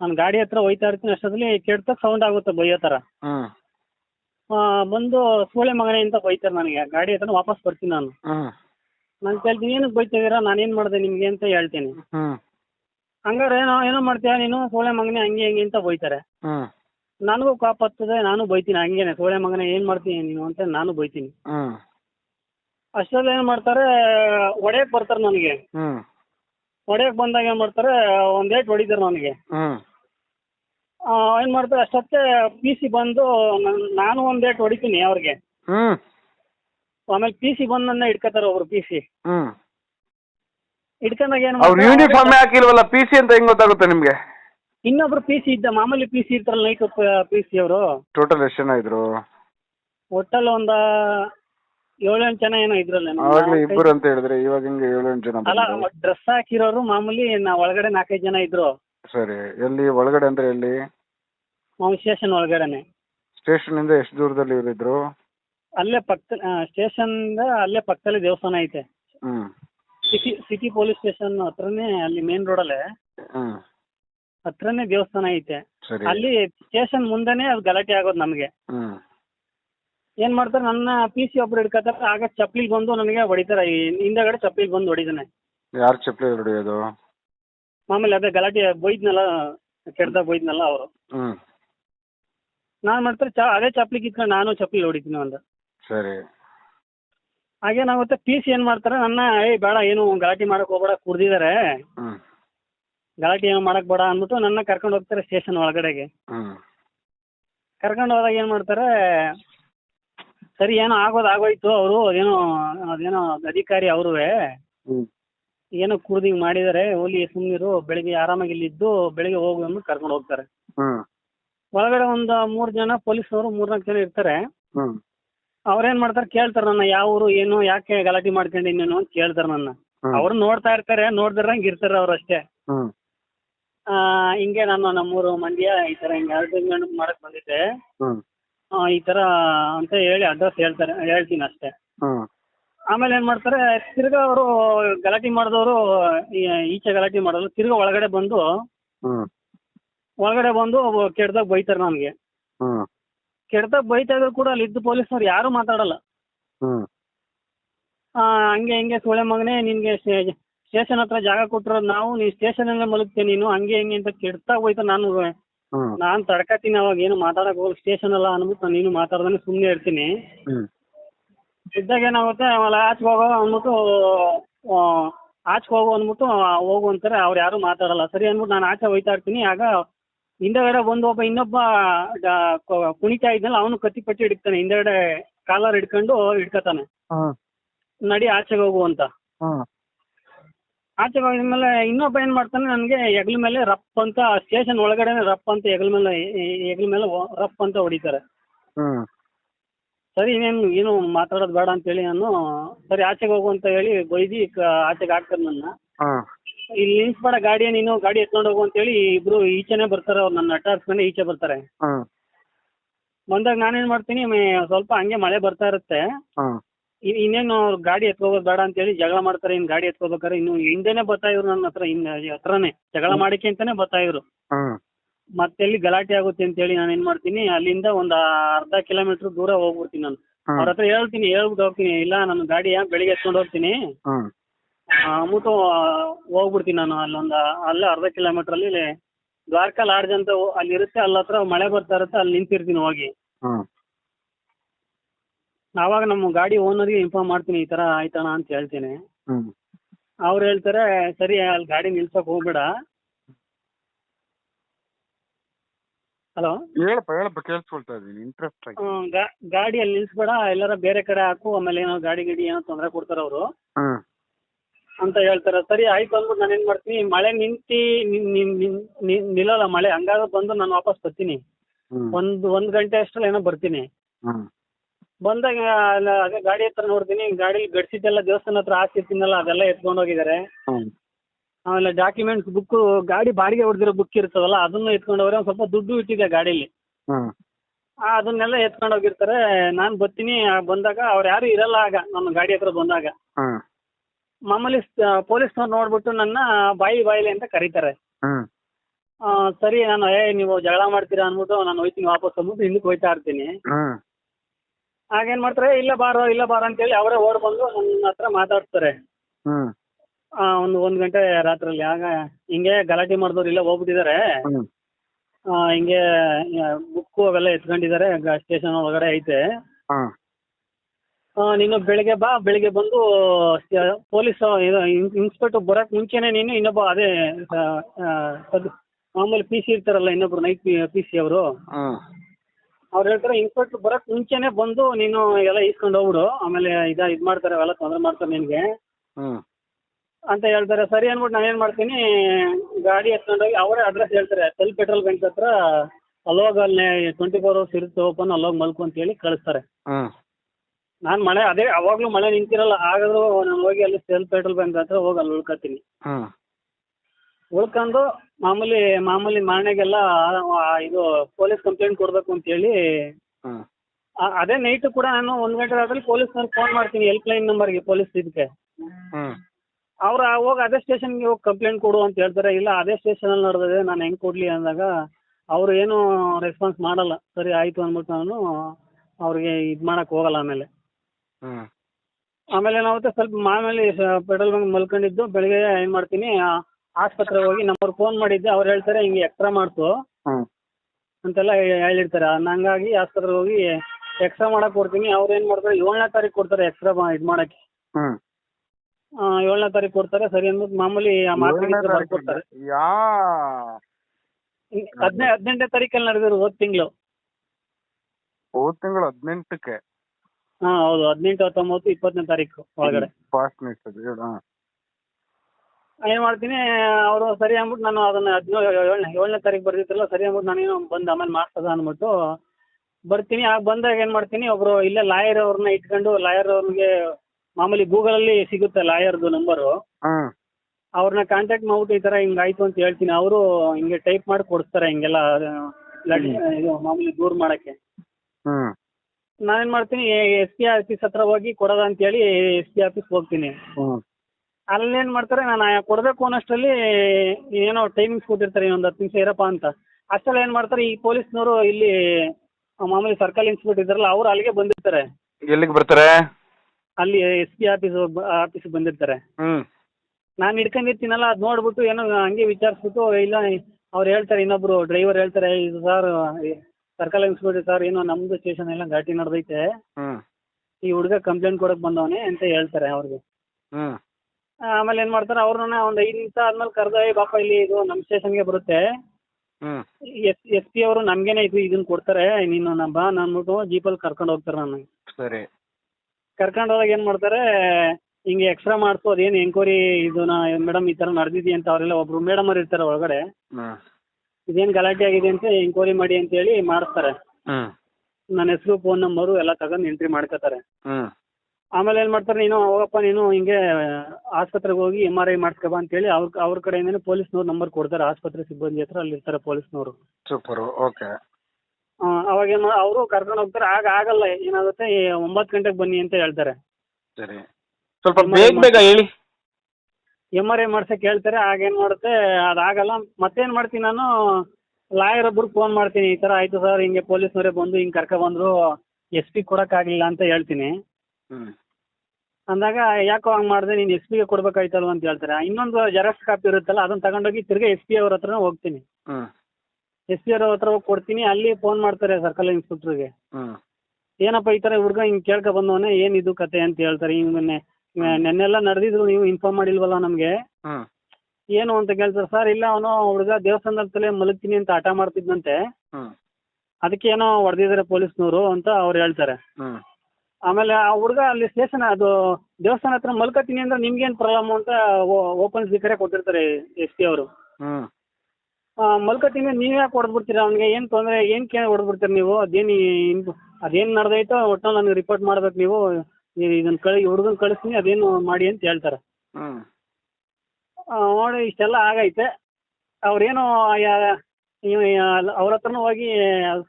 ನಾನು ಗಾಡಿ ಹತ್ರ ಹೋಯ್ತಾ ಇರ್ತೀನಿ ಅಷ್ಟೊತ್ತಲ್ಲಿ ಕೆಡ್ತ ಸೌಂಡ್ ಆಗುತ್ತೆ ಬೈಯೋ ಥರ ಹ್ಮ್. ಆ, ಬಂದು ಸೂಳೆ ಮಗನೇ ಅಂತ ಬೈತಾರೆ ನನಗೆ. ಗಾಡಿ ಹತ್ರ ವಾಪಸ್ ಬರ್ತೀನಿ ನಾನು. ಹ್ಮ್. ನಾನು ಕೇಳ್ತೀನಿ ಏನಕ್ಕೆ ಬೈತಾ ಇದೀರಾ? ನಾನೇನು ಮಾಡಿದೆ ನಿಮಗೆ? ಅಂತ ಹೇಳ್ತೀನಿ. ಹ್ಮ್. ಹಂಗಾರೆ ಏನೋ ಏನೋ ಮಾಡ್ತೀಯ ನೀನು? ಸೋಳೆ ಮಗನೇ ಹಂಗೆ ಹಿಂಗೆ ಅಂತ ಬೈತಾರೆ. ನನಗೂ ಕಾಪ್ ಹತ್ತದೆ ನಾನು ಬೈತೀನಿ ಹಂಗೇನೆ. ಸೋಳೆ ಮಗನೇ ಏನು ಮಾಡ್ತೀನಿ ನೀನು ಅಂತ ನಾನು ಬೈತೀನಿ. ಹ್ಮ್ ಅಷ್ಟರಲ್ಲಿ ಏನು ಮಾಡ್ತಾರೆ ಹೊಡೆಯಕ್ಕೆ ಬರ್ತಾರೆ ನನಗೆ. ಒಡೆಯಕ್ ಹೊಡೆಯಕ್ಕೆ ಬಂದಾಗ ಏನು ಮಾಡ್ತಾರೆ ಒಂದು ಏಟ್ ಹೊಡಿತಾರೆ ನನಗೆ. ಹ್ಮ್ ಏನು ಮಾಡ್ತಾರೆ ಅಷ್ಟೊತ್ತೆ ಪಿ ಸಿ ಬಂದು ನನ್- ನಾನು ಒಂದು ಡೇಟ್ ಹೊಡಿತೀನಿ ಅವ್ರಿಗೆ. ಆಮೇಲೆ ಪಿ ಸಿ ಬಂದು ನನ್ನ ಇಟ್ಕೋತಾರೆ ಒಬ್ರು ಪಿ ಸಿ. ಇಟ್ಕೊಂಡಾಗ ಏನು ಅವ್ರು ಯೂನಿಫಾರ್ಮ್ ಹಾಕಿಲ್ವಲ್ಲ ಪಿ ಸಿ ಅಂತ ಹೆಂಗ್ ಗೊತ್ತಾಗುತ್ತೆ ನಿಮ್ಗೆ? ಇನ್ನೊಬ್ರು ಪಿ ಸಿ ಇದ್ದ ಮಾಮೂಲಿ ಪಿ ಸಿ ಇರ್ತಾರಲ್ಲ ನೈಟ್ ಪಿ ಸಿ ಅವರು. ಟೋಟಲ್ ಎಷ್ಟು ಜನ ಇದ್ರು? ಒಟ್ಟಲ್ಲಿ ಒಂದ ಏಳೆಂಟು ಜನ ಏನೋ ಇದ್ರಲ್ಲ ಅವಾಗ್ಲೇ ಇಬ್ಬರು ಅಂತ ಹೇಳಿದ್ರೆ ಇವಾಗ ಹೆಂಗೆ ಏಳೆಂಟು ಜನ ಅಲ್ಲ ಬಂದ್ರು? ಡ್ರೆಸ್ ಹಾಕಿರೋರು ಮಾಮೂಲಿ ನಾ ಒಳಗಡೆ ನಾಲ್ಕೈದು ಜನ ಇದ್ರು. ಸರಿ ಎಲ್ಲಿ ಒಳಗಡೆ ಅಂದ್ರೆ ಎಲ್ಲಿ? ನಾವು ಸ್ಟೇಷನ್ ಒಳಗಡೆನೆ. ಸ್ಟೇಷನ್ ಇಂದ ಎಷ್ಟು ದೂರದಲ್ಲಿ ಇವರಿದ್ರು? ಅಲ್ಲೇ ಪಕ್ಕ ಸ್ಟೇಷನ್ ಅಲ್ಲೇ ಪಕ್ಕದಲ್ಲಿ ದೇವಸ್ಥಾನ ಐತೆ. ಹ್ಮ್. ಸಿಟಿ ಸಿಟಿ ಪೊಲೀಸ್ ಸ್ಟೇಷನ್ ಹತ್ರನೇ ಅಲ್ಲಿ ಮೇನ್ ರೋಡಲ್ಲೇ ಅಲ್ಲೇ ಹತ್ರನೇ ದೇವಸ್ಥಾನ ಐತೆ. ಸರಿ. ಅಲ್ಲಿ ಸ್ಟೇಷನ್ ಮುಂದೆನೆ ಅದು ಗಲಾಟೆ ಆಗೋದು ನಮಗೆ. ಏನ್ ಮಾಡ್ತಾರೆ ನನ್ನ ಪಿ ಸಿ ಒಬ್ರು ಹಿಡ್ಕತಾರೆ ಆಗ ಚಪ್ಪಲಿ ಬಂದು ನನಗೆ ಹೊಡಿತಾರೆ. ಹಿಂದೆಗಡೆ ಚಪ್ಪಲಿ ಬಂದು ಹೊಡಿದಾನೆ ಯಾರು ಚಪ್ಪಲಿ ಹೊಡೆಯೋದು? ಮಾಮೂಲಿ ಅದೇ ಗಲಾಟೆ ಬೈದ್ನಲ್ಲ ಕೆಡ್ದಾಗ ಬೈದ್ನಲ್ಲ ಅವರು. ನಾನು ಮಾಡ್ತಾರೆ ಚ ಅದೇ ಚಪ್ಪಲಿ ಕಿತ್ಕೊಂಡು ನಾನು ಚಪ್ಪಲಿ ಹೊಡಿತೀನಿ ಒಂದು ಸರಿ. ಹಾಗೇನಾಗುತ್ತೆ ಪಿ ಸಿ ಏನು ಮಾಡ್ತಾರೆ ನನ್ನ ಏಯ್ ಬೇಡ ಏನು ಗಲಾಟೆ ಮಾಡಕ್ ಹೋಗ್ಬೇಡ ಕುಡ್ದಿದ್ದಾರೆ ಗಲಾಟೆ ಏನು ಮಾಡಕ್ ಬೇಡ ಅಂದ್ಬಿಟ್ಟು ನನ್ನ ಕರ್ಕೊಂಡು ಹೋಗ್ತಾರೆ ಸ್ಟೇಷನ್ ಒಳಗಡೆಗೆ. ಕರ್ಕೊಂಡು ಹೋದಾಗ ಏನು ಮಾಡ್ತಾರೆ ಸರಿ ಏನೋ ಆಗೋದು ಆಗೋಯ್ತು ಅವರು ಅದೇನೋ ಅದೇನೋ ಅಧಿಕಾರಿ ಅವರು ಏನೋ ಕುಡ್ದು ಮಾಡಿದ್ದಾರೆ ಹೋಲಿ ಸುಮ್ಮನಿರು ಬೆಳಿಗ್ಗೆ ಆರಾಮಾಗಿ ಇಲ್ಲಿದ್ದು ಬೆಳಿಗ್ಗೆ ಹೋಗು ಅಂದ್ಬಿಟ್ಟು ಕರ್ಕೊಂಡು ಹೋಗ್ತಾರೆ. ಒಳಗಡೆ ಒಂದು ಮೂರು ಜನ ಪೊಲೀಸ್ನವರು ಮೂರ್ನಾಲ್ಕು ಜನ ಇರ್ತಾರೆ. ಅವ್ರೇನ್ ಮಾಡ್ತಾರೆ ಕೇಳ್ತಾರೆ ನನ್ನ ಯಾವ ಊರು ಏನು ಯಾಕೆ ಗಲಾಟೆ ಮಾಡ್ಕೊಂಡಿ ನೀನು ಅಂತ ಕೇಳ್ತಾರೆ ನನ್ನ. ಅವ್ರು ನೋಡ್ತಾ ಇರ್ತಾರೆ ನೋಡ್ದಿರಂಗ ಇರ್ತಾರೆ ಅವ್ರು ಅಷ್ಟೇ. ಆ, ಹಿಂಗೆ ನಾನು ನಮ್ಮೂರು ಮಂಡ್ಯ ಈ ತರ ಹಿಂಗೆ ಅಡ್ವರ್ಟೈಸ್ಮೆಂಟ್ ಮಾಡಕ್ ಬಂದಿದ್ದೆ. ಆ, ಈ ತರ ಅಂತ ಹೇಳಿ ಅಡ್ರೆಸ್ ಹೇಳ್ತಾರೆ ಹೇಳ್ತೀನಿ ಅಷ್ಟೇ. ಆಮೇಲೆ ಏನ್ ಮಾಡ್ತಾರೆ ತಿರ್ಗಾ ಅವರು ಗಲಾಟೆ ಮಾಡಿದವರು ಈಚೆ ಗಲಾಟೆ ಮಾಡೋದು ತಿರ್ಗ ಒಳಗಡೆ ಬಂದು ಒಳಗಡೆ ಬಂದು ಕೆಡ್ದಾಗ ಬೈತಾರೆ ನಮ್ಗೆ. ಕೆಡ್ದಾಗ ಬೈತಾ ಕೂಡ ಅಲ್ಲಿ ಇದ್ದು ಪೊಲೀಸ್ನವ್ರು ಯಾರು ಮಾತಾಡಲ್ಲ. ಹ್ಮ್. ಆ, ಹಂಗೆ ಹಿಂಗೆ ಸೋಳೆ ಮಗನೇ ನಿನ್ಗೆ ಸ್ಟೇಷನ್ ಹತ್ರ ಜಾಗ ಕೊಟ್ಟಿರೋದು ನಾವು ನೀ ಸ್ಟೇಷನ್ ಅಲ್ಲಿ ಮಲಗ್ತೀನಿ ನೀನು ಹಂಗೆ ಹಿಂಗೆ ಅಂತ ಕೆಡ್ತಾ ಹೋಯ್ತಾ ನಾನು. ನಾನ್ ನಾನು ತಡ್ಕತೀನಿ ಅವಾಗ ಏನು ಮಾತಾಡಕ್ ಹೋಗಲ್ಲ ಸ್ಟೇಷನ್ ಅಲ್ಲ ಅನ್ಬಿಟ್ಟು ನಾನು ನೀನು ಮಾತಾಡ್ದಾನೆ ಸುಮ್ಮನೆ ಇರ್ತೀನಿ. ಹ್ಮ್. ಇದ್ದಾಗ ಏನಾಗುತ್ತೆ ಆಮೇಲೆ ಆಚೆಗೆ ಹೋಗೋ ಅಂದ್ಬಿಟ್ಟು ಆ, ಆಚೆಗೆ ಹೋಗು ಅಂದ್ಬಿಟ್ಟು ಆ, ಹೋಗು ಅಂತಾರೆ ಅವ್ರು ಯಾರು ಮಾತಾಡಲ್ಲ. ಸರಿ ಅನ್ಬಿಟ್ಟು ನಾನು ಆಚೆ ಹೋಯ್ತಾ ಇರ್ತೀನಿ ಆಗ ಹಿಂದೆಗಡೆ ಒಂದು ಒಬ್ಬ ಇನ್ನೊಬ್ಬ ಕುಣಿತಾ ಇದ್ನಲ್ಲ ಅವನು ಕತ್ತಿ ಪಟ್ಟಿ ಹಿಡಿತಾನೆ ಹಿಂದೆಗಡೆ ಕಾಲರ್ ಹಿಡ್ಕೊಂಡು ಹಿಡ್ಕತಾನೆ. ನಡಿ ಆಚೆಗೆ ಹೋಗು ಅಂತ. ಹ್ಮ್ ಆಚೆಗೆ ಹೋಗಿದ್ಮೇಲೆ ಇನ್ನೊಬ್ಬ ಏನ್ ಮಾಡ್ತಾನೆ ನನಗೆ ಹೆಗ್ಲ ಮೇಲೆ ರಪ್ ಅಂತ ಸ್ಟೇಷನ್ ಒಳಗಡೆನೆ ರಪ್ ಅಂತ ಹೆಗ್ಲ ಮೇಲೆ ಹೆಗಲ ಮೇಲೆ ರಪ್ ಅಂತ ಹೊಡಿತಾರೆ. ಸರಿ ಇನ್ನೇನು ಏನು ಮಾತಾಡೋದು ಬೇಡ ಅಂತ ಹೇಳಿ ನಾನು ಸರಿ ಆಚೆಗೆ ಹೋಗು ಅಂತ ಹೇಳಿ ಬೈದಿ ಆಚೆಗೆ ಹಾಕ್ತಾರೆ ನನ್ನ. ಇಲ್ಲಿ ನಿಲ್ಸ್ಬೇಡ ಗಾಡಿಯ ನೀನು ಗಾಡಿ ಎತ್ಕೊಂಡು ಹೋಗು ಅಂತೇಳಿ ಇಬ್ರು ಈಚೆನೆ ಬರ್ತಾರೆ ಅವ್ರು ನನ್ನ ಅಟ್ಟಾಡ್ಸ್ಕೊಂಡು ಈಚೆ ಬರ್ತಾರೆ. ಬಂದಾಗ ನಾನೇನ್ ಮಾಡ್ತೀನಿ ಮೇ- ಸ್ವಲ್ಪ ಹಂಗೆ ಮಳೆ ಬರ್ತಾ ಇರುತ್ತೆ. ಇನ್ನೇನು ಅವ್ರು ಗಾಡಿ ಎತ್ಕೋಬೋದು ಬೇಡ ಅಂತೇಳಿ ಜಗಳ ಮಾಡ್ತಾರೆ ಇನ್ ಗಾಡಿ ಎತ್ಕೋಬೇಕಾದ್ರೆ ಇನ್ನು ಹಿಂದೆನೆ ಬರ್ತಾ ಇವ್ರು ನನ್ನ ಹತ್ರ ಇನ್ ಹತ್ರನೇ ಜಗಳ ಮಾಡಕ್ಕೆ ಅಂತಾನೆ ಬರ್ತಾ ಇವ್ರು. ಮತ್ತೆ ಎಲ್ಲಿ ಗಲಾಟೆ ಆಗುತ್ತೆ ಅಂತೇಳಿ ನಾನು ಏನ್ ಮಾಡ್ತೀನಿ ಅಲ್ಲಿಂದ ಒಂದ್ ಅರ್ಧ ಕಿಲೋಮೀಟರ್ ದೂರ ಹೋಗ್ಬಿಡ್ತೀನಿ ನಾನು. ಅವ್ರ ಹತ್ರ ಹೇಳ್ತೀನಿ ಹೇಳ್ಬಿಟ್ಟು ಹೋಗ್ತೀನಿ ಇಲ್ಲ ನನ್ನ ಗಾಡಿ ಬೆಳಿಗ್ಗೆ ಎತ್ಕೊಂಡು ಹೋಗ್ತೀನಿ. ಅಂದ್ಬಿಟ್ಟು ಹೋಗ್ಬಿಡ್ತೀನಿ ನಾನು ಅಲ್ಲೊಂದು ಅಲ್ಲೇ ಅರ್ಧ ಕಿಲೋಮೀಟ್ರಲ್ಲಿ ದ್ವಾರಕಾ ಲಾಡ್ಜ್ ಅಂತ ಅಲ್ಲಿ ಇರುತ್ತೆ ಅಲ್ಲಿ ಹತ್ರ ಮಳೆ ಬರ್ತಾ ಇರುತ್ತೆ ಅಲ್ಲಿ ನಿಂತಿರ್ತೀನಿ ಹೋಗಿ. ಅವಾಗ ಆವಾಗ ನಮ್ಮ ಗಾಡಿ ಓನರ್ಗೆ ಇನ್ಫಾರ್ಮ್ ಮಾಡ್ತೀನಿ ಈ ತರ ಆಯ್ತಣ್ಣ ಅಂತ ಹೇಳ್ತೀನಿ. ಅವ್ರು ಹೇಳ್ತಾರೆ ಸರಿ ಅಲ್ಲಿ ಗಾಡಿ ನಿಲ್ಸೋಕೆ ಹೋಗ್ಬೇಡ. ಹಲೋ? ಹೇಳಪ್ಪ ಹೇಳಪ್ಪ ಕೇಳಿಸ್ಕೊಳ್ತಾ ಇದ್ದೀನಿ ಇಂಟ್ರೆಸ್ಟ್ ಆಗಿ. ಗಾಡಿ ಅಲ್ಲಿ ನಿಲ್ಸ್ಬೇಡ ಎಲ್ಲಾರ ಬೇರೆ ಕಡೆ ಹಾಕು ಆಮೇಲೆ ಏನೋ ಗಾಡಿ ಗಿಡಿ ಏನೋ ತೊಂದರೆ ಕೊಡ್ತಾರೆ ಅವರು. ಅಂತ ಹೇಳ್ತಾರೆ. ಸರಿ ಆಯ್ತು ಅಂದ್ಬಿಟ್ಟು ನಾನು ಏನು ಮಾಡ್ತೀನಿ ಮಳೆ ನಿಂತಿ ನಿಲ್ಲಲ್ಲ ಮಳೆ ಹಂಗಾದ್ರೆ ಬಂದು ನಾನು ವಾಪಸ್ ಬರ್ತೀನಿ. ಒಂದ್ ಒಂದು ಗಂಟೆ ಅಷ್ಟರಲ್ಲಿ ಏನೋ ಬರ್ತೀನಿ. ಬಂದಾಗ ಅದೇ ಗಾಡಿ ಹತ್ರ ನೋಡ್ತೀನಿ ಗಾಡಿ ಗಡ್ಸಿದ್ದೆಲ್ಲ ದೇವಸ್ಥಾನ ಹತ್ರ ಹಾಕಿರ್ತೀನಲ್ಲ ಅದೆಲ್ಲ ಎತ್ಕೊಂಡು ಹೋಗಿದ್ದಾರೆ ಆಮೇಲೆ ಡಾಕ್ಯುಮೆಂಟ್ಸ್ ಬುಕ್ ಗಾಡಿ ಬಾಡಿಗೆ ಹೊಡೆದಿರೋ ಬುಕ್ ಇರ್ತದಲ್ಲ ಅದನ್ನ ಎತ್ಕೊಂಡು ಹೋಗ್ರೆ ಒಂದು ಸ್ವಲ್ಪ ದುಡ್ಡು ಇಟ್ಟಿದೆ ಗಾಡಿಲಿ. ಆ, ಅದನ್ನೆಲ್ಲ ಎತ್ಕೊಂಡು ಹೋಗಿರ್ತಾರೆ ನಾನು ಬರ್ತೀನಿ ಬಂದಾಗ ಅವ್ರು ಯಾರು ಇರಲ್ಲ ಆಗ ನನ್ನ ಗಾಡಿ ಹತ್ರ ಬಂದಾಗ. ಮಾಮೂಲಿ ಪೊಲೀಸ್ನವ್ರು ನೋಡ್ಬಿಟ್ಟು ನನ್ನ ಬಾಯಿ ಬಾಯಿಲೆ ಅಂತ ಕರೀತಾರೆ. ಹ್ಮ್. ಆ, ಸರಿ ನಾನು ಏ ನೀವು ಜಗಳ ಮಾಡ್ತೀರಾ ಅನ್ಬಿಟ್ಟು ನಾನು ಹೋಯ್ತೀನಿ ವಾಪಸ್ ಅಂದ್ಬಿಟ್ಟು ಹಿಂದಕ್ಕೆ ಹೋಯ್ತಾ ಇರ್ತೀನಿ. ಹ್ಮ್. ಆಗೇನು ಮಾಡ್ತಾರೆ ಇಲ್ಲ ಬಾರೋ ಇಲ್ಲ ಬಾರೋ ಅಂತೇಳಿ ಅವರೇ ಓಡ್ ಬಂದು ನನ್ನ ಹತ್ರ ಮಾತಾಡ್ತಾರೆ. ಹ್ಮ್. ಆ, ಒಂದು ಒಂದ್ ಗಂಟೆ ರಾತ್ರಲ್ಲಿ ಆಗ ಹಿಂಗೆ ಗಲಾಟೆ ಮಾಡಿದವ್ರು ಇಲ್ಲ ಹೋಗ್ಬಿಟ್ಟಿದ್ದಾರೆ. ಹ್ಮ್. ಆ, ಹಿಂಗೆ ಬುಕ್ಕು ಅವೆಲ್ಲ ಎತ್ಕೊಂಡಿದ್ದಾರೆ ಸ್ಟೇಷನ್ ಒಳಗಡೆ ಐತೆ. ನೀನು ಬೆಳಿಗ್ಗೆ ಬಾ ಬೆಳಿಗ್ಗೆ ಬಂದು ಪೊಲೀಸ್ ಇನ್ಸ್ಪೆಕ್ಟರ್ ಬರೋಕ್ಕೆ ಮುಂಚೆನೆ ನೀನು ಇನ್ನೊಬ್ಬ ಅದೇ ಮಾಮೂಲಿ ಪಿ ಸಿ ಇರ್ತಾರಲ್ಲ ಇನ್ನೊಬ್ರು ನೈಟ್ ಪಿ ಸಿ ಅವರು. ಅವ್ರು ಹೇಳ್ತಾರೆ ಇನ್ಸ್ಪೆಕ್ಟರ್ ಬರಕ್ ಮುಂಚೆನೆ ಬಂದು ನೀನು ಎಲ್ಲ ಇಸ್ಕೊಂಡು ಹೋಗ್ಬಿಡು. ಆಮೇಲೆ ಇದ ಇದು ಮಾಡ್ತಾರೆ ಅವೆಲ್ಲ ತೊಂದರೆ ಮಾಡ್ತಾರೆ ನಿನಗೆ. ಹ್ಮ್ ಅಂತ ಹೇಳ್ತಾರೆ ಸರಿ ಅನ್ಬಿಟ್ಟು ನಾನು ಏನು ಮಾಡ್ತೀನಿ ಗಾಡಿ ಎತ್ಕೊಂಡೋಗಿ ಅವರೇ ಅಡ್ರೆಸ್ ಹೇಳ್ತಾರೆ. ಸೆಲ್ ಪೆಟ್ರೋಲ್ ಬ್ಯಾಂಕ್ ಹತ್ರ ಅಲ್ಲೋಗಿ ಅಲ್ಲಿ ಟ್ವೆಂಟಿ ಫೋರ್ ಅವರ್ಸ್ ಇರುತ್ತೆ ಓಪನ್ ಅಲ್ಲೋಗಿ ಮಲ್ಕು ಅಂತ ಹೇಳಿ ಕಳಿಸ್ತಾರೆ. ಹ್ಮ್ ನಾನು ಮಳೆ ಅದೇ ಅವಾಗ್ಲೂ ಮಳೆ ನಿಂತಿರಲ್ಲ ಹಾಗಾದ್ರೂ ನಾನು ಹೋಗಿ ಅಲ್ಲಿ ಸೆಲ್ ಪೆಟ್ರೋಲ್ ಬಂಕ್ ಹತ್ರ ಹೋಗಿ ಅಲ್ಲಿ ಉಳ್ಕೊತೀನಿ. ಉಳ್ಕೊಂಡು ಮಾಮೂಲಿ ಮಾಮೂಲಿ ಮಾರನೆಗೆಲ್ಲ ಇದು ಪೊಲೀಸ್ ಕಂಪ್ಲೇಂಟ್ ಕೊಡಬೇಕು ಅಂತ ಹೇಳಿ ಅದೇ ನೈಟ್ ಕೂಡ ನಾನು ಒಂದು ಗಂಟೆ ಪೊಲೀಸ್ ಪೊಲೀಸ್ನವ್ರಿಗೆ ಫೋನ್ ಮಾಡ್ತೀನಿ ಹೆಲ್ಪ್ ಲೈನ್ ನಂಬರ್ಗೆ ಪೊಲೀಸ್ ಇದಕ್ಕೆ ಅವ್ರ ಅವ್ರು ಹೋಗಿ ಅದೇ ಸ್ಟೇಷನ್ಗೆ ಹೋಗಿ ಕಂಪ್ಲೇಂಟ್ ಕೊಡು ಅಂತ ಹೇಳ್ತಾರೆ ಇಲ್ಲ ಅದೇ ಸ್ಟೇಷನ್ ಅಲ್ಲಿ ನಡೆದಿದೆ ನಾನು ಹೆಂಗ್ ಕೊಡ್ಲಿ ಅಂದಾಗ ಅವರು ಏನು ರೆಸ್ಪಾನ್ಸ್ ಮಾಡಲ್ಲ. ಸರಿ ಆಯ್ತು ಅಂದ್ಬಿಟ್ಟು ನಾನು ಅವ್ರಿಗೆ ಇದು ಮಾಡಕ್ ಹೋಗಲ್ಲ ಆಮೇಲೆ. ಹ್ಮ್. ಆಮೇಲೆ ಏನಾಗುತ್ತೆ ಸ್ವಲ್ಪ ಮಾಮೂಲಿ ಪೆಟ್ರೋಲ್ ಬಂಕ್ ಮಲ್ಕೊಂಡಿದ್ದು ಬೆಳಿಗ್ಗೆ ಏನು ಮಾಡ್ತೀನಿ ಆಸ್ಪತ್ರೆಗೆ ಹೋಗಿ ನಂಬರ್ ಫೋನ್ ಮಾಡಿದ್ದೆ ಅವ್ರು ಹೇಳ್ತಾರೆ ಹಿಂಗೆ ಎಕ್ಸ್ರಾ ಮಾಡ್ತು ಹ್ಮ್. ಅಂತೆಲ್ಲ ಹೇ- ಹೇಳಿರ್ತಾರೆ. ಹಂಗಾಗಿ ಆಸ್ಪತ್ರೆಗೆ ಹೋಗಿ ಎಕ್ಸ್ರಾ ಮಾಡಕ್ಕೆ ಕೊಡ್ತೀನಿ. ಅವ್ರು ಏನು ಮಾಡ್ತಾರೆ ಏಳನೇ ತಾರೀಕು ಕೊಡ್ತಾರೆ ಎಕ್ಸ್ರಾ ಇದು ಮಾಡಕ್ಕೆ. ಆ ಏಳನೇ ತಾರೀಕು ಕೊಡ್ತಾರೆ. ಸರಿ ಅಂದ್ಬಿಟ್ಟು ಮಾಮೂಲಿ ಆ ಹದಿನೈದು ಬರ್ಕೊಡ್ತಾರೆ ಯಾ ಹದಿನೈ ಹದಿನೆಂಟನೇ ತಾರೀಕಲ್ಲಿ ನಡೆದಿರೋ ಹೋದ ತಿಂಗಳು. ಹೋದ ತಿಂಗಳು ಹದಿನೆಂಟಕ್ಕೆ. ಹಾಂ ಹೌದು. ಹದಿನೆಂಟು ಹತ್ತೊಂಬತ್ತು ಇಪ್ಪತ್ತನೇ ತಾರೀಕು ಒಳಗಡೆ. ಫಾಸ್ಟ್ ಮಿಸ್ ಅದು. ಹೇಳು ಹಾ. ಏನು ಮಾಡ್ತೀನಿ? ಅವರು ಸರಿ ಅಂದ್ಬಿಟ್ಟು ನಾನು ಅದನ್ನ ಹದಿನೇಳು ಏಳನೇ ಏಳನೇ ತಾರೀಕು ಬರ್ದಿತ್ತಲ್ಲ ಸರಿ ಅಂದ್ಬಿಟ್ಟು ನಾನು ಬಂದು ಆಮೇಲೆ ಮಾಡ್ಸದ ಅಂದ್ಬಿಟ್ಟು ಬರ್ತೀನಿ. ಆಗ ಬಂದಾಗ ಏನ್ ಮಾಡ್ತೀನಿ ಒಬ್ರು ಇಲ್ಲೇ ಲಾಯರ್ ಅವ್ರನ್ನ ಇಟ್ಕೊಂಡು ಲಾಯರ್ ಅವ್ರಿಗೆ ಮಾಮೂಲಿ ಗೂಗಲ್ ಅಲ್ಲಿ ಸಿಗುತ್ತೆ ಲಾಯರ್ದು ನಂಬರು ಅವ್ರನ್ನ ಕಾಂಟ್ಯಾಕ್ಟ್ ಮಾಡ್ಬಿಟ್ಟು ಈ ತರ ಹಿಂಗಾಯ್ತು ಅಂತ ಹೇಳ್ತೀನಿ. ಅವರು ಹಿಂಗೆ ಟೈಪ್ ಮಾಡಿ ಕೊಡ್ತಾರೆ ಹಿಂಗೆಲ್ಲ ಲಡ್- ಇದು ಮಾಮೂಲಿ ದೂರ ಮಾಡಕ್ಕೆ. ನಾನೇನು ಮಾಡ್ತೀನಿ ಎಸ್ ಪಿ ಆಫೀಸ್ ಹತ್ರ ಹೋಗಿ ಕೊಡೋದ ಅಂತೇಳಿ ಎಸ್ ಪಿ ಆಫೀಸ್ ಹೋಗ್ತೀನಿ. ಹ್ಮ್. ಅಲ್ಲೇನು ಮಾಡ್ತಾರೆ ನಾನು ಕೊಡಬೇಕು ಅನ್ನೋಷ್ಟರಲ್ಲಿ ಏನೋ ಟೈಮಿಂಗ್ಸ್ ಕೊಟ್ಟಿರ್ತಾರೆ ಒಂದ್ ಹತ್ತು ನಿಮಿಷ ಇರಪ್ಪ ಅಂತ. ಅಷ್ಟರಲ್ಲಿ ಏನು ಮಾಡ್ತಾರೆ ಈ ಪೊಲೀಸ್ನವರು ಇಲ್ಲಿ ಮಾಮೂಲಿ ಸರ್ಕಲ್ ಇನ್ಸ್ಪೆಕ್ಟರ್ ಇದ್ದಾರಲ್ಲ ಅವ್ರು ಅಲ್ಲಿಗೆ ಬಂದಿರ್ತಾರೆ. ಎಲ್ಲಿಗೆ ಬರ್ತಾರೆ? ಅಲ್ಲಿ ಎಸ್ ಪಿ ಆಫೀಸ್ ಆಫೀಸ್ ಬಂದಿರ್ತಾರೆ. ಹ್ಮ್. ನಾನು ಹಿಡ್ಕೊಂಡಿರ್ತೀನಲ್ಲ ಅದು ನೋಡ್ಬಿಟ್ಟು ಏನೋ ಹಂಗೆ ವಿಚಾರಿಸ್ಬಿಟ್ಟು ಇಲ್ಲ ಅವ್ರು ಹೇಳ್ತಾರೆ ಇನ್ನೊಬ್ರು ಡ್ರೈವರ್ ಹೇಳ್ತಾರೆ ಇದು ಸರ್ ಸರ್ಕಲ್ ಇನ್ಸ್ಪೆಕ್ಟರ್ ಸರ್ ಏನೋ ನಮ್ದು ಸ್ಟೇಷನ್ ಎಲ್ಲ ಘಾಟಿ ನಡೆದೈತೆ. ಈ ಹುಡುಗ ಕಂಪ್ಲೇಂಟ್ ಕೊಡಕ್ ಬಂದವನೆ ಅಂತ ಹೇಳ್ತಾರೆ ಅವ್ರಿಗೆ. ಆಮೇಲೆ ಏನು ಮಾಡ್ತಾರೆ ಅವ್ರನ್ನ ಒಂದು ಐದು ನಿಮಿಷ ಆದ್ಮೇಲೆ ಕರೆದ ಬಾಪ ಇಲ್ಲಿ ಇದು ನಮ್ಮ ಸ್ಟೇಷನ್ಗೆ ಬರುತ್ತೆ. ಎಸ್ ಎಸ್ ಪಿ ಅವರು ನಮಗೇನೆ ಇದು ಇದನ್ನ ಕೊಡ್ತಾರೆ. ನೀನು ನಮ್ಮ ಬಾ ಅಂದ್ಬಿಟ್ಟು ಜೀಪಲ್ಲಿ ಕರ್ಕೊಂಡು ಹೋಗ್ತಾರೆ ನಾನು ಸರಿ. ಕರ್ಕೊಂಡು ಹೋದಾಗ ಏನು ಮಾಡ್ತಾರೆ ಹಿಂಗೆ ಎಕ್ಸ್ರಾ ಮಾಡಿಸು ಅದೇನು ಎಂಕ್ವೈರಿ ಇದು ನಾ ಮೇಡಮ್ ಈ ತರ ನಡೆದಿದೆ ಅಂತ ಅವರೆಲ್ಲ ಒಬ್ರು ಮೇಡಮ್ ಅವ್ರು ಇರ್ತಾರೆ ಒಳಗಡೆ. ಇದೇನು ಗಲಾಟೆ ಆಗಿದೆ ಅಂತ ಎಂಕ್ವೈರಿ ಮಾಡಿ ಅಂತೇಳಿ ಮಾಡಿಸ್ತಾರೆ. ಹ್ಮ್. ನನ್ನ ಹೆಸರು ಫೋನ್ ನಂಬರು ಎಲ್ಲ ತಗೊಂಡು ಎಂಟ್ರಿ ಮಾಡ್ಕೋತಾರೆ. ಆಮೇಲೆ ಏನು ಮಾಡ್ತಾರೆ ನೀನು ಹೋಗಪ್ಪ ನೀನು ಹಿಂಗೆ ಆಸ್ಪತ್ರೆಗೆ ಹೋಗಿ ಎಂ ಆರ್ ಐ ಅಂತ ಅಂತೇಳಿ ಅವ್ರ ಅವ್ರ ಕಡೆಯಿಂದನೇ ಪೊಲೀಸ್ನವ್ರು ನಂಬರ್ ಕೊಡ್ತಾರೆ. ಆಸ್ಪತ್ರೆ ಸಿಬ್ಬಂದಿ ಹತ್ರ ಅಲ್ಲಿ ಇರ್ತಾರೆ ಪೊಲೀಸ್ನವರು ಸೂಪರು ಓಕೆ ಅವಾಗ ಏನು ಅವರು ಕರ್ಕೊಂಡು ಹೋಗ್ತಾರೆ. ಆಗ ಆಗಲ್ಲ ಏನಾಗುತ್ತೆ ಈ ಒಂಬತ್ತು ಗಂಟೆಗೆ ಬನ್ನಿ ಅಂತ ಹೇಳ್ತಾರೆ. ಸರಿ. ಸ್ವಲ್ಪ ಬೇಗ ಬೇಗ ಹೇಳಿ. ಎಂ ಆರ್ ಐ ಮಾಡ್ಸಕ್ಕೆ ಹೇಳ್ತಾರೆ ಆಗ ಏನು ಮಾಡುತ್ತೆ ಅದಾಗಲ್ಲ. ಮತ್ತೇನು ಮಾಡ್ತೀನಿ ನಾನು? ಲಾಯರ್ ಒಬ್ರಿಗೆ ಫೋನ್ ಮಾಡ್ತೀನಿ ಈ ಥರ ಆಯಿತು ಸರ್ ಹಿಂಗೆ ಪೊಲೀಸ್ನವರೇ ಬಂದು ಹಿಂಗೆ ಕರ್ಕೊಬಂದ್ರು ಎಸ್ ಪಿ ಕೊಡೋಕ್ಕಾಗಲಿಲ್ಲ ಅಂತ ಹೇಳ್ತೀನಿ. ಅಂದಾಗ ಯಾಕೋ ಹಂಗೆ ಮಾಡಿದೆ ನೀನು ಎಸ್ ಪಿಗೆ ಕೊಡ್ಬೇಕಾಯ್ತಲ್ವ ಅಂತ ಹೇಳ್ತಾರೆ. ಇನ್ನೊಂದು ಜೆರಾಕ್ಸ್ ಕಾಪಿ ಇರುತ್ತಲ್ಲ ಅದನ್ನ ತಗೊಂಡೋಗಿ ತಿರ್ಗಿ ಎಸ್ ಪಿ ಅವ್ರ ಹತ್ರನೇ ಹೋಗ್ತೀನಿ. ಹ್ಞೂ ಎಸ್ ಪಿ ಅವ್ರ ಹತ್ರ ಹೋಗಿ ಕೊಡ್ತೀನಿ ಅಲ್ಲಿ ಫೋನ್ ಮಾಡ್ತಾರೆ ಸರ್ಕಲ್ ಇನ್ಸ್ಪೆಕ್ಟ್ರಿಗೆ ಹ್ಞೂ ಏನಪ್ಪ ಈ ಥರ ಹುಡುಗ ಹಿಂಗೆ ಕೇಳ್ಕೊ ಬಂದವನೇ ಏನಿದು ಕತೆ ಅಂತ ಹೇಳ್ತಾರೆ. ಹಿಂಗೆ ನೆನ್ನೆಲ್ಲ ನಡೆದಿದ್ರು ನೀವು ಇನ್ಫಾರ್ಮ್ ಮಾಡಿಲ್ವಲ್ಲ ನಮಗೆ? ಏನು ಅಂತ ಕೇಳ್ತಾರೆ ಸರ್ ಇಲ್ಲ ಅವನು ಹುಡುಗ ದೇವಸ್ಥಾನದ ತಲೆ ಮಲಗ್ತೀನಿ ಅಂತ ಹಠ ಮಾಡ್ತಿದ್ದಂತೆ ಹ್ಮ್ ಅದಕ್ಕೆ ಏನೋ ಹೊಡೆದಿದ್ದಾರೆ ಪೊಲೀಸ್ನವರು ಅಂತ ಅವ್ರು ಹೇಳ್ತಾರೆ. ಆಮೇಲೆ ಆ ಹುಡುಗ ಅಲ್ಲಿ ಸ್ಟೇಷನ್ ಅದು ದೇವಸ್ಥಾನ ಹತ್ರ ಮಲ್ಕೋತೀನಿ ಅಂದ್ರೆ ನಿಮ್ಗೇನು ಪ್ರಾಬ್ಲಮ್ ಅಂತ ಓಪನ್ ಸ್ಪೀಕರೇ ಕೊಟ್ಟಿರ್ತಾರೆ ಎಸ್ ಪಿ ಅವರು. ಮಲ್ಕತ್ತೀನಿ ಮಲ್ಕೋತೀನಿ ನೀವೇ ಯಾಕೆ ಹೊಡೆದ್ಬಿಡ್ತೀರಾ? ಅವ್ನಿಗೆ ಏನು ತೊಂದರೆ ಏನು ಕೇಳಿ ಹೊಡೆದ್ಬಿಡ್ತೀರಿ ನೀವು? ಅದೇನು ಅದೇನ್ ನಡೆದೈತೋ ಒಟ್ಟು ನನಗೆ ರಿಪೋರ್ಟ್ ಮಾಡ್ಬೇಕು ನೀವು. ಇದನ್ನ ಕಳಿ ಹುಡುಗನ ಕಳಿಸ್ತೀನಿ ಅದೇನು ಮಾಡಿ ಅಂತ ಹೇಳ್ತಾರೆ. ನೋಡಿ ಇಷ್ಟೆಲ್ಲ ಆಗೈತೆ. ಅವ್ರೇನು ಅವ್ರ ಹತ್ರನೂ ಹೋಗಿ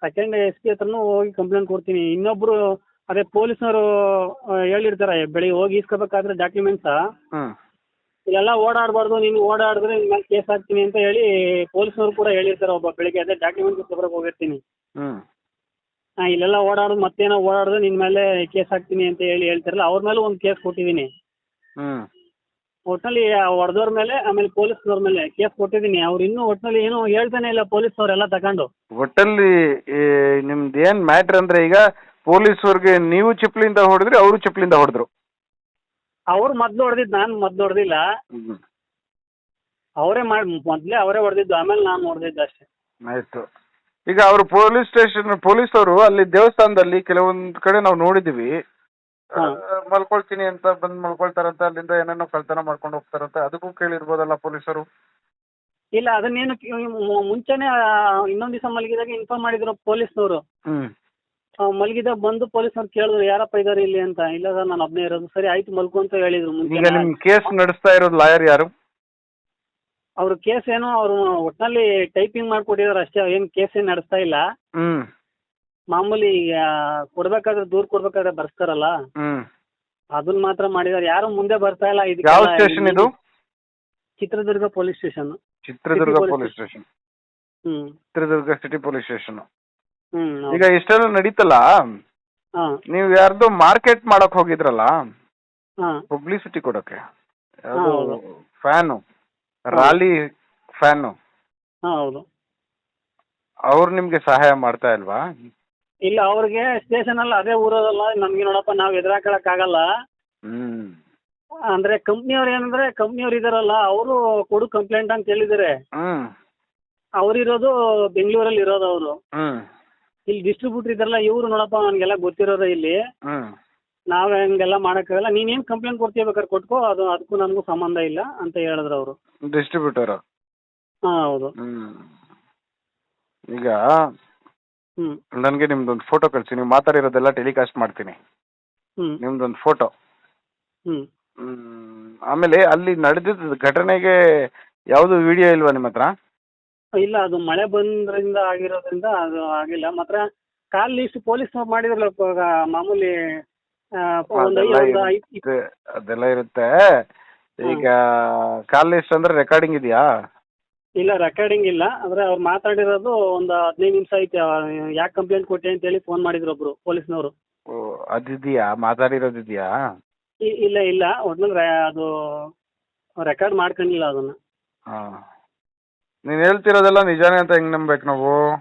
ಸೆಕೆಂಡ್ ಎಸ್ ಪಿ ಹತ್ರನೂ ಹೋಗಿ ಕಂಪ್ಲೇಂಟ್ ಕೊಡ್ತೀನಿ. ಇನ್ನೊಬ್ರು ಅದೇ ಪೊಲೀಸ್ನವರು ಹೇಳಿರ್ತಾರೆ ಬೆಳಿಗ್ಗೆ ಹೋಗಿ ಇಸ್ಕೋಬೇಕಾದ್ರೆ ಡಾಕ್ಯುಮೆಂಟ್ಸ ಇಲ್ಲೆಲ್ಲ ಓಡಾಡಬಾರ್ದು ನೀನು ಓಡಾಡಿದ್ರೆ ನಿನ್ನ ಕೇಸ್ ಹಾಕ್ತೀನಿ ಅಂತ ಹೇಳಿ ಪೊಲೀಸ್ನವರು ಕೂಡ ಹೇಳಿರ್ತಾರೆ ಒಬ್ಬ ಬೆಳಿಗ್ಗೆ ಅದೇ ಡಾಕ್ಯುಮೆಂಟ್ ಇಸ್ಕೊಬರಕ್ಕೆ ಹೋಗಿರ್ತೀನಿ. ಆ, ಇಲ್ಲೆಲ್ಲ ಓಡಾಡೋದು ಮತ್ತೇನೋ ಓಡಾಡಿದ್ರೆ ನಿನ್ನ ಮೇಲೆ ಕೇಸ್ ಹಾಕ್ತೀನಿ ಅಂತ ಹೇಳಿ ಹೇಳ್ತಾರಲ್ಲ ಅವ್ರ ಮೇಲೆ ಒಂದು ಕೇಸ್ ಕೊಟ್ಟಿದ್ದೀನಿ. ಹ್ಮ್. ಒಟ್ನಲ್ಲಿ ಹೊಡೆದವ್ರ ಮೇಲೆ ಆಮೇಲೆ ಪೊಲೀಸ್ನವ್ರ ಮೇಲೆ ಕೇಸ್ ಕೊಟ್ಟಿದ್ದೀನಿ. ಅವ್ರು ಇನ್ನೂ ಒಟ್ಟಿನಲ್ಲಿ ಏನು ಹೇಳ್ತಾನೆ ಇಲ್ಲ ಪೊಲೀಸ್ನವ್ರೆಲ್ಲ ತಗೊಂಡು ಒಟ್ಟಲ್ಲಿ ನಿಮ್ದು ಏನ್ ಮ್ಯಾಟ್ರ್ ಅಂದ್ರೆ ಈಗ ಪೊಲೀಸ್ವ್ರಿಗೆ ನೀವು ಚಿಪ್ಲಿಂದ ಹೊಡೆದ್ರಿ ಅವರು ಚಿಪ್ಲಿಂದ ಹೊಡೆದ್ರು. ಅವ್ರು ಮೊದ್ಲು ಹೊಡೆದಿದ್ದು ನಾನು ಮೊದ್ಲು ಹೊಡೆದಿಲ್ಲ. ಅವರೇ ಮಾಡಿ ಮೊದಲೇ ಅವರೇ ಹೊಡೆದಿದ್ದು ಆಮೇಲೆ ನಾನು ಹೊಡೆದಿದ್ದು ಅಷ್ಟೇ. ಆಯ್ತು. ಈಗ ಅವರು ಪೊಲೀಸ್ ಸ್ಟೇಷನ್ ಪೊಲೀಸ್ ಅವರು ಅಲ್ಲಿ ದೇವಸ್ಥಾನದಲ್ಲಿ ಕೆಲವೊಂದು ಕಡೆ ನಾವು ನೋಡಿದೀವಿ. ಮಲ್ಕೊಳ್ತೀನಿ ಅಂತ ಬಂದು ಮಲ್ಕೊಳ್ತಾರಂತ ಅಲ್ಲಿಂದ ಏನೇನೋ ಕಳ್ತನ ಮಾಡ್ಕೊಂಡು ಹೋಗ್ತಾರಂತ ಅದಕ್ಕೂ ಕೇಳಿರ್ಬೋದಲ್ಲ ಪೊಲೀಸರು? ಇಲ್ಲ ಅದನ್ನೇನು ಮುಂಚೆನೆ ಇನ್ನೊಂದ್ ದಿವಸ ಮಲಗಿದಾಗ ಇನ್ಫಾರ್ಮ್ ಮಾಡಿದ್ರು ಪೊಲೀಸ್ನವರು. ಮಲಗಿದಾಗ ಬಂದು ಪೊಲೀಸ್ನವ್ರು ಕೇಳಿದ್ರು ಯಾರಪ್ಪ ಇದಾರೆ ಇಲ್ಲಿ ಅಂತ. ಇಲ್ಲ ಸರ್ ನಾನು ಒಬ್ಬನೇ ಇರೋದು. ಸರಿ ಆಯ್ತು ಮಲ್ಕು ಅಂತ ಹೇಳಿದ್ರು ಮುಂಚೆ ಕೇಸ್ ನಡೆಸ್ತಾ ಇರೋದು ಲಾಯರ್ ಯಾರು? ಅವ್ರ ಕೇಸ್ ಏನು ಅವ್ರು ಒಟ್ನಲ್ಲಿ ಟೈಪಿಂಗ್ ಮಾಡ್ಕೊಟ್ಟಿದಾರೆ ಅಷ್ಟೇ ಏನ್ ಕೇಸ್ ಏನ್ ನಡೆಸ್ತಾ ಇಲ್ಲ. ಹ್ಮ್. ಮಾಮೂಲಿ ಕೊಡಬೇಕಾದ್ರೆ ಕೊಡ್ಬೇಕಾದ್ರೆ ದೂರ್ ಕೊಡ್ಬೇಕಾದ್ರೆ ಬರ್ಸ್ತಾರಲ್ಲ. ಹ್ಮ್. ಅದನ್ನ ಮಾತ್ರ ಮಾಡಿದಾರೆ. ಯಾರು ಮುಂದೆ ಬರ್ತಾ ಇಲ್ಲ ಯಾವ ಇದಕ್ಕೆಲ್ಲ ಸ್ಟೇಷನ್ ಇದು? Chitradurga police station Chitradurga City police police station ಹ್ಮ್. ಚಿತ್ರದುರ್ಗ ಸಿಟಿ ಪೊಲೀಸ್ ಸ್ಟೇಷನ್ ಹ್ಮ್ ಹೌದು. ಈಗ ಇಷ್ಟೆಲ್ಲ ನಡೀತಲ್ಲ? ಹಾ. ನೀವು ಯಾರ್ದು ಮಾರ್ಕೆಟ್ ಮಾಡಕ್ ಹೋಗಿದ್ರಲ್ಲ? ಹಾ. ಪಬ್ಲಿಸಿಟಿ ಕೊಡಕ್ಕೆ. ಹೌದು. ಫ್ಯಾನು ರಾಲಿ ಫ್ಯಾನು. ಹಾ ಹೌದು. ಅವ್ರು ನಿಮ್ಗೆ ಸಹಾಯ ಮಾಡ್ತಾ ಇಲ್ವಾ? ಇಲ್ಲ ಅವ್ರಿಗೆ ಸ್ಟೇಷನ್ ಅಲ್ಲ ಅದೇ ಊರಲ್ಲ ನಮ್ಗೆ ನೋಡಪ್ಪ ನಾವು ಎದುರಾಕಳಕ್ ಆಗಲ್ಲ. ಹ್ಮ್. ಅಂದ್ರೆ ಕಂಪ್ನಿಯವ್ರು ಏನಂದ್ರೆ ಕಂಪ್ನಿಯವ್ರು ಇದಾರಲ್ಲ ಅವರು ಕೊಡು ಕಂಪ್ಲೇಂಟ್ ಅಂತ ಹೇಳಿದಾರೆ. ಹ್ಮ್. ಅವರಿರೋದು ಬೆಂಗಳೂರಲ್ಲಿ ಇರೋದು ಅವರು. ಹ್ಮ್. ಇಲ್ಲಿ ಡಿಸ್ಟ್ರಿಬ್ಯೂಟರ್ ಇದಾರಲ್ಲ ಇವ್ರು ನೋಡಪ್ಪ ನನ್ಗೆಲ್ಲ ಗೊತ್ತಿರೋದೇ ಇಲ್ಲಿ. ಹ್ಮ್. ನಾವ್ ಹಂಗೆಲ್ಲ ಮಾಡಕ್ಕಾಗಲ್ಲ. ನೀನೇನ್ ಕಂಪ್ಲೇಂಟ್ ಕೊಡ್ತೀಯ ಬೇಕಾದ್ರೆ ಕೊಟ್ಕೋ. ಅದು ಅದಕ್ಕೂ ನನಗೂ ಸಂಬಂಧ ಇಲ್ಲ ಅಂತ ಹೇಳಿದ್ರು ಅವರು. ಡಿಸ್ಟ್ರಿಬ್ಯೂಟರ್ ಹಾ ಹೌದು. ಹ್ಮ್. ಈಗ ಹ್ಮ್. ನನಗೆ ನಿಮ್ದೊಂದು ಫೋಟೋ ಕಳಿಸಿ. ನೀವು ಮಾತಾಡಿರೋದೆಲ್ಲ ಟೆಲಿಕಾಸ್ಟ್ ಮಾಡ್ತೀನಿ. ಹ್ಮ್. ನಿಮ್ದೊಂದು ಫೋಟೋ ಹ್ಮ್. ಹ್ಮ್. ಆಮೇಲೆ ಅಲ್ಲಿ ನಡೆದಿದ್ದ ಘಟನೆಗೆ ಯಾವುದು ವಿಡಿಯೋ ಇಲ್ವಾ ನಿಮ್ಮ ಹತ್ರ? ಇಲ್ಲ ಅದು ಮಳೆ ಬಂದ್ರಿಂದ ಆಗಿರೋದ್ರಿಂದ ಅದು ಆಗಿಲ್ಲ. ಮಾತ್ರ ಕಾಲ್ ಲೀಸ್ಟ್ ಪೊಲೀಸ್ ಮಾಡಿದ್ರಲ್ಲ ಮಾಮೂಲಿ ಒಂದು ಅದೆಲ್ಲ ಐ- ಇರುತ್ತೆ, ಅದೆಲ್ಲ ಇರುತ್ತೆ. ಈಗ ಕಾಲ್ ಲಿಸ್ಟ್ ಅಂದ್ರೆ ರೆಕಾರ್ಡಿಂಗ್ ಇದೆಯಾ? ಇಲ್ಲ ರೆಕಾರ್ಡಿಂಗ್ ಇಲ್ಲ. ಅಂದ್ರೆ ಅವ್ರು ಮಾತಾಡಿರೋದು ಒಂದು ಹದಿನೈದು ನಿಮಿಷ ಐತೆ. ಯಾಕೆ ಕಂಪ್ಲೇಂಟ್ ಕೊಟ್ಟೆ ಅಂತ ಹೇಳಿ ಫೋನ್ ಮಾಡಿದ್ರು ಒಬ್ರು ಪೊಲೀಸ್ನವರು. ಓ, ಅದಿದೆಯಾ? ಮಾತಾಡಿರೋದಿದೆಯಾ? ಇಲ್ಲ ಇಲ್ಲ. ಒಟ್ನಲ್ಲಿ ಅದು ರೆಕಾರ್ಡ್ ಮಾಡ್ಕೊಂಡಿಲ್ಲ ಅದನ್ನ. ಹಾ. ನೀನ್ ಹೇಳ್ತಿರೋದೆಲ್ಲ ನಿಜಾನೇ ಅಂತ ಹೆಂಗ್ ನಂಬೇಕು ನಾವು?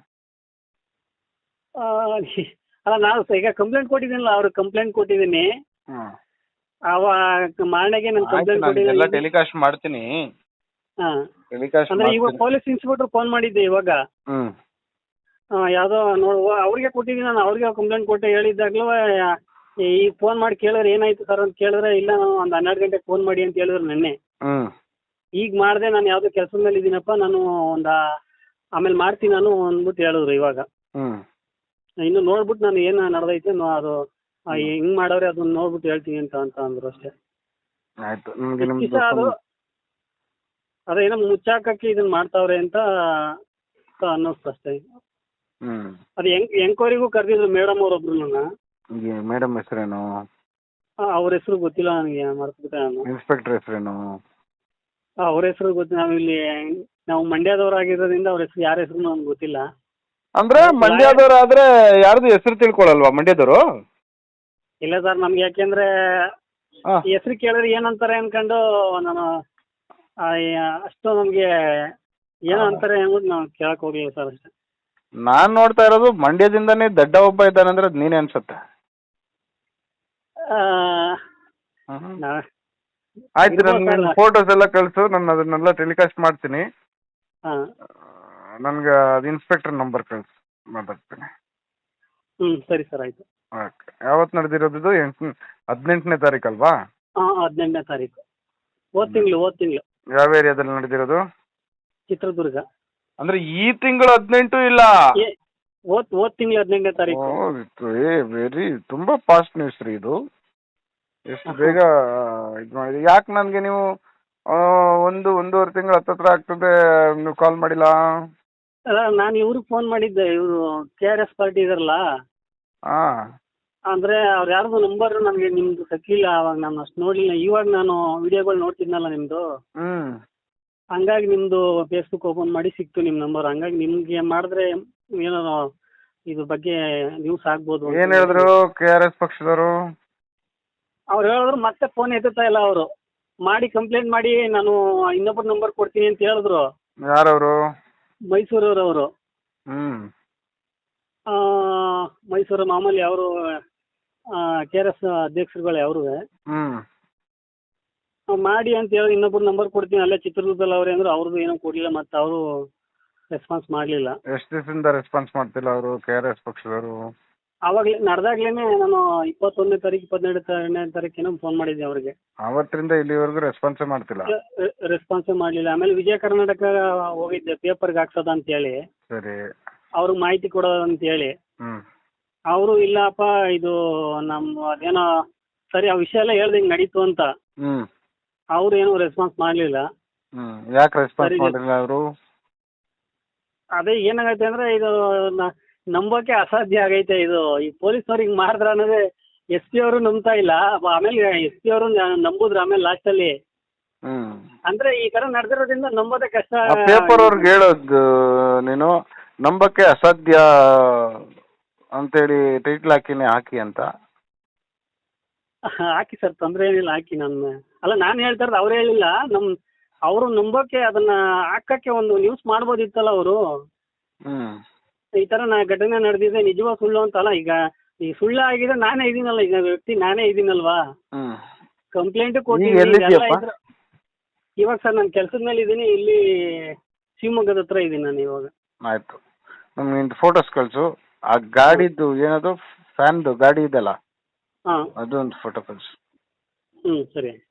ಆ, ಅಲ್ಲ ನಾನು ಸ- ಈಗ ಕಂಪ್ಲೇಂಟ್ ಕೊಟ್ಟಿದ್ದೀನಲ್ಲ ಅವ್ರಿಗೆ ಕಂಪ್ಲೇಂಟ್ ಕೊಟ್ಟಿದ್ದೀನಿ. ಹ್ಮ್ ಅವ ಮಾರ್ನೆಗೆ ನಾನು ಆಯ್ತು, ಕಂಪ್ಲೇಂಟ್ ನಾನು ಎಲ್ಲ ಕೊಟ್ಟಿದ್ದೀನಿ. ಟೆಲಿಕಾಸ್ಟ್ ಮಾಡ್ತೀನಿ. ಹಾ. ಟೆಲಿಕಾಸ್ಟ್ ಅಂದ್ರೆ ಇವಾಗ ಮಾಡ್ತೀನಿ. ಪೊಲೀಸ್ ಇನ್ಸ್ಪೆಕ್ಟರ್ ಫೋನ್ ಮಾಡಿದ್ದೆ ಇವಾಗ. ಹ್ಮ್. ಆ, ಯಾವ್ದೋ ನೋಡುವ ಅವ್ರಿಗೆ ಕೊಟ್ಟಿದ್ದೀನಿ ನಾನು ಅವ್ರಿಗೆ ಕಂಪ್ಲೇಂಟ್ ಕೊಟ್ಟೆ ಹೇಳಿದ್ದಾಗಲೂ ಈ ಫೋನ್ ಮಾಡಿ ಕೇಳಿದ್ರೆ ಏನಾಯ್ತು ಸರ್ ಅಂತ ಕೇಳಿದ್ರೆ ಇಲ್ಲ ನಾನು ಒಂದು ಹನ್ನೆರಡು ಗಂಟೆಗೆ ಫೋನ್ ಮಾಡಿ ಅಂತ ಹೇಳಿದ್ರು ನಿನ್ನೆ. ಹ್ಮ್. ಈಗ ಮಾಡಿದೆ ನಾನು ಯಾವುದೋ ಕೆಲಸದ ಮೇಲೆ ಇದ್ದೀನಪ್ಪ ನಾನು ಒಂದು ಆಮೇಲೆ ಮಾಡ್ತೀನಿ ನಾನು ಅಂದ್ಬಿಟ್ಟು ಹೇಳಿದ್ರು ಇವಾಗ. ಹ್ಮ್. ಇನ್ನು ನೋಡ್ಬಿಟ್ಟು ನಾನು ಏನು ನಡೆದೈತೆ ನೋ- ಅದು ಹಿಂಗ್ ಮಾಡವ್ರೆ ಅದನ್ನ ನೋಡ್ಬಿಟ್ಟು ಹೇಳ್ತೀನಿ ಅಂತ ಅಂತ ಅಂದ್ರು ಅಷ್ಟೇ. ಆಯ್ತು ನಿಮ್ಗೆ ದಿವ್ಸ ಅದು ಅದೇನೋ ಮುಚ್ಚಾಕಕ್ಕೆ ಇದನ್ನ ಮಾಡ್ತಾವ್ರೆ ಅಂತ ಅನ್ನಿಸ್ತು ಅಷ್ಟೇ. ಹ್ಮ್. ಅದು ಎಂಕ್ ಎಂಕ್ವೈರಿಗೂ ಕರೆದಿದ್ರು ಮೇಡಮ್ ಅವ್ರೊಬ್ರು ನನ್ನ ಮೇಡಮ್ ಹೆಸರೇನು? ಅವ್ರ ಹೆಸರು ಗೊತ್ತಿಲ್ಲ ನನಗೆ ಮರ್ತ್ಬಿಟ್ಟೆ ನಾನು. ಇನ್ಸ್ಪೆಕ್ಟರ್ ಹೆಸರೇನು? ಅವ್ರ ಹೆಸರು ಗೊತ್ತಿಲ್ಲ ನಾವು ಇಲ್ಲಿ ನಾವು ಮಂಡ್ಯದವರಾಗಿರೋದ್ರಿಂದ ಅವ್ರ ಹೆಸರು ಯಾರ ಹೆಸರು ನಮ್ಗೆ ಗೊತ್ತಿಲ್ಲ. ಅಂದ್ರೆ ಮಂಡ್ಯದವ್ರು ಆದ್ರೆ ಯಾರ್ದು ಹೆಸರು ತಿಳ್ಕೊಳಲ್ವಾ? ಮಂಡ್ಯದವರು? ಇಲ್ಲ ಸರ್ ನಮ್ಗೆ ಯಾಕೆಂದ್ರೆ ಹಾ. ಹೆಸರು ಕೇಳಿದ್ರೆ ಏನಂತಾರೆ ಅನ್ಕೊಂಡು ನಾನು ಆ, ಯ- ಅಷ್ಟು ನಮ್ಗೆ ಏನೋ ಅಂತಾರೆ ಅಂದ್ಬಿಟ್ಟು ನಾವು ಕೇಳಕ್ ಹೋಗ್ಲಿಲ್ಲ ಸರ್ ಅಷ್ಟೇ. ನಾನ್ ನೋಡ್ತಾ ಇರೋದು ಮಂಡ್ಯದಿಂದನೇ ದಡ್ಡ ಒಬ್ಬ ಇದ್ದಾನೆ ಅಂದ್ರೆ ನೀನೇ ಅನ್ಸುತ್ತೆ. ಆ, ಹ್ಮ್. ನಾ- ಆಯ್ತು ಇರ್ಬೋದು ನನ್ ಸರ್. ಫೋಟೋಸ್ ಎಲ್ಲ ಕಳ್ಸು ನಾನು ಅದನ್ನೆಲ್ಲ ಟೆಲಿಕಾಸ್ಟ್ ಮಾಡ್ತೀನಿ. ಹಾ. ನನ್ಗೆ ಅದು ಇನ್ಸ್ಪೆಕ್ಟರ್ ನಂಬರ್ ಕಳ್ಸಿ ಮಾತಾಡ್ತೀನಿ. ಹ್ಮ್ ಸರಿ ಸರ್ ಆಯ್ತು. ಓಕೆ. ಯಾವತ್ತು ನಡೆದಿರೋದು ಎಂಟು ಹದಿನೆಂಟನೇ ತಾರೀಕಲ್ವಾ ಹಾ ಹದಿನೆಂಟನೇ ತಾರೀಕು. ಹೋದ ತಿಂಗಳು ಹೋದ ತಿಂಗಳು. ಯಾವ ಏರಿಯಾದಲ್ಲಿ ನಡೆದಿರೋದು? ಚಿತ್ರದುರ್ಗ. ಅಂದ್ರೆ ಈ ತಿಂಗಳು ಹದಿನೆಂಟು ಇಲ್ಲ? ಏ ಹೋದ ಹೋದ್ ತಿಂಗಳು ಹದಿನೆಂಟನೇ ತಾರೀಕು. ಏ ವೆರಿ ತುಂಬಾ ಫಾಸ್ಟ್ ನ್ಯೂಸ್ ರೀ ಇದು. ಎಷ್ಟು ಬೇಗ ಇದು ಮಾಡಿದ್ರಿ ಯಾಕೆ ನನಗೆ ನೀವು ಆ, ಒಂದು ಒಂದೂವರೆ ತಿಂಗಳು ಹತ್ತತ್ರ ಆಗ್ತದೆ ನೀವು ಕಾಲ್ ಮಾಡಿಲ್ಲ? ನಾನು ಇವ್ರಿಗೆ ಫೋನ್ ಮಾಡಿದ್ದೆ ಇವರು ಕೆ ಆರ್ ಎಸ್ ಪಾರ್ಟಿ ಇದಾರಲ್ಲ. ಹಾಂ. ಅಂದ್ರೆ ಅವ್ರ ಯಾರ್ದು ನಂಬರ್ ನನಗೆ ನಿಮ್ದು ಸಿಕ್ಕಿಲ್ಲ ಅವಾಗ ನಾನು ಅಷ್ಟು ನೋಡಲಿಲ್ಲ. ಇವಾಗ ನಾನು ವಿಡಿಯೋಗಳು ನೋಡ್ತಿದ್ನಲ್ಲ ನಿಮ್ದು. ಹ್ಞೂ ಹಂಗಾಗಿ ನಿಮ್ದು ಫೇಸ್ಬುಕ್ ಓಪನ್ ಮಾಡಿ ಸಿಕ್ತು ನಿಮ್ಮ ನಂಬರ್ ಹಂಗಾಗಿ ನಿಮ್ಗೆ ಮಾಡಿದ್ರೆ ಏನೋ ಇದ್ರ ಬಗ್ಗೆ ನ್ಯೂಸ್ ಆಗ್ಬೋದು ಅಂತ ಏನು ಹೇಳಿದ್ರು ಕೆ ಆರ್ ಎಸ್ ಪಕ್ಷದವರು? ಅವ್ರು ಹೇಳಿದ್ರು ಮತ್ತೆ ಫೋನ್ ಎತ್ತುತ್ತಾ ಇಲ್ಲ ಅವರು. ಮಾಡಿ ಕಂಪ್ಲೇಂಟ್ ಮಾಡಿ ನಾನು ಇನ್ನೊಬ್ಬರ ನಂಬರ್ ಕೊಡ್ತೀನಿ ಅಂತ ಹೇಳಿದ್ರು. ಯಾರವರು? ಮೈಸೂರವ್ರವರು. ಆ ಮೈಸೂರು ಮಾಮೂಲಿ ಅವರು ಕೆ ಆರ್ ಎಸ್ ಅಧ್ಯಕ್ಷರುಗಳು ಅವರು. ಮಾಡಿ ಅಂತ ಹೇಳಿ ಇನ್ನೊಬ್ರು ನಂಬರ್ ಕೊಡ್ತೀನಿ ಅಲ್ಲೇ ಚಿತ್ರದುರ್ಗದಲ್ಲಿ ಅವ್ರೆ ಅಂದ್ರೆ ಅವ್ರದ್ದು ಏನೋ ಕೊಡಲಿಲ್ಲ ಮತ್ತೆ ಅವರು ರೆಸ್ಪಾನ್ಸ್ ಮಾಡಲಿಲ್ಲ. ಎಷ್ಟು ದಿವಸದಿಂದ ರೆಸ್ಪಾನ್ಸ್ ಮಾಡ್ತಿಲ್ಲ ಅವರು ಕೆ ಆರ್ ಎಸ್ ಪಕ್ಷದವರು? ಆವಾಗಲೇ ನಡೆದಾಗ್ಲೇ ನಾನು ಇಪ್ಪತ್ತೊಂದನೇ ತಾರೀಕು ಇಪ್ಪತ್ತೆರಡನೇ ತಾರೀಕಿನ ಫೋನ್ ಮಾಡಿದ್ದೆ ಅವ್ರಿಗೆ. ಅವತ್ತಿಂದ ಇಲ್ಲಿವರೆಗೂ ರೆಸ್ಪಾನ್ಸೇ ಮಾಡ್ತಿಲ್ಲ. ರೆಸ್ಪಾನ್ಸೇ ಮಾಡಲಿಲ್ಲ. ಆಮೇಲೆ ವಿಜಯ ಕರ್ನಾಟಕ ಹೋಗಿದ್ದೆ ಪೇಪರ್ಗೆ ಹಾಕ್ಸೋದ ಅಂತ ಹೇಳಿ. ಸರಿ. ಅವ್ರಿಗೆ ಮಾಹಿತಿ ಕೊಡೋದು ಅಂತ ಹೇಳಿ. ಹ್ಮ್. ಅವರು ಇಲ್ಲಪ್ಪ ಇದು ನಮ್ಮ ಅದೇನೋ ಸರಿ ಆ ವಿಷಯ ಎಲ್ಲ ಹೇಳ್ದೆ ಹಿಂಗೆ ನಡೀತು ಅಂತ. ಅವ್ರು ಏನೂ ರೆಸ್ಪಾನ್ಸ್ ಮಾಡಲಿಲ್ಲ. ಯಾಕೆ ರೆಸ್ಪಾನ್ಸ್ ಸರಿ. ಮಾಡಿಲ್ಲ ಅವರು? ಅದೇ ಏನಾಗೈತೆ ಅಂದ್ರೆ ಇದು ನ- ನಂಬೋಕೆ ಅಸಾಧ್ಯ ಆಗೈತೆ ಇದು. ಈ ಪೊಲೀಸ್ನವ್ರು ಹಿಂಗ್ ಮಾಡಿದ್ರ ಅನ್ನೋದೇ ಎಸ್ ಪಿ ಅವರು ನಂಬ್ತಾ ಇಲ್ಲ. ಆಮೇಲೆ ಎಸ್ ಪಿ ಅವರು ನಂಬುದ್ರ ಆಮೇಲೆ ಲಾಸ್ಟ್ ಅಲ್ಲಿ. ಹ್ಞೂ ಅಂದ್ರೆ ಈ ತರ ನಡೆದಿರೋದ್ರಿಂದ ನಂಬೋದೇ ಕಷ್ಟ ಆ ಪೇಪರ್ ಅವ್ರಿಗೆ ಹೇಳೋದು ನೀನು ನಂಬಕ್ಕೆ ಅಸಾಧ್ಯ ಅಂತೇಳಿ ಟೈಟ್ಲ್ ಹಾಕಿನೇ ಹಾಕಿ ಅಂತ. ಹಾಕಿ ಸರ್ ತೊಂದ್ರೆ ಏನಿಲ್ಲ ಹಾಕಿ ನಾನು. ಅಲ್ಲ ನಾನು ಹೇಳ್ತಾ ಇರೋದು ಅವ್ರು ಹೇಳಿಲ್ಲ. ನಮ್ ಅವರು ನಂಬೋಕೆ ಅದನ್ನ ಹಾಕಕ್ಕೆ ಒಂದು ನ್ಯೂಸ್ ಮಾಡ್ಬೋದಿತ್ತಲ್ಲ ಅವರು. ಹ್ಞೂ ಈ ತರ ನಾ ಘಟನೆ ನಡೆದಿದೆ ನಿಜವಾ ಸುಳ್ಳು ಅಂತಲ್ಲ ಈಗ ಈ ಸುಳ್ಳು ಆಗಿದೆ ನಾನೇ ಇದೀನಲ್ಲ ಈಗ ವ್ಯಕ್ತಿ ನಾನೇ ಇದೀನಲ್ವಾ? ಹ್ಮ್ ಕಂಪ್ಲೇಂಟ್ ಈಗ ಕೊಟ್ಟಿದ್ದೀನಿ ಇದ್ರೆ- ಇವಾಗ ಸರ್ ನಾನು ಕೆಲಸದ ಮೇಲೆ ಇದ್ದೀನಿ ಇಲ್ಲಿ ಶಿವಮೊಗ್ಗದ ಹತ್ರ ಇದ್ದೀನಿ ನಾನು ಇವಾಗ. ಆಯ್ತು. ನಮ್ಗೆ ನಿಂದು ಫೋಟೋಸ್ ಕಳಿಸು. ಆ ಗಾಡಿದು ಏನದು? ಫ್ಯಾನ್ದು ಗಾಡಿ ಇದೆಲ್ಲ ಹಾಂ. ಅದೊಂದು ಫೋಟೋ ಕಳಿಸು. ಹ್ಞೂ ಸರಿ.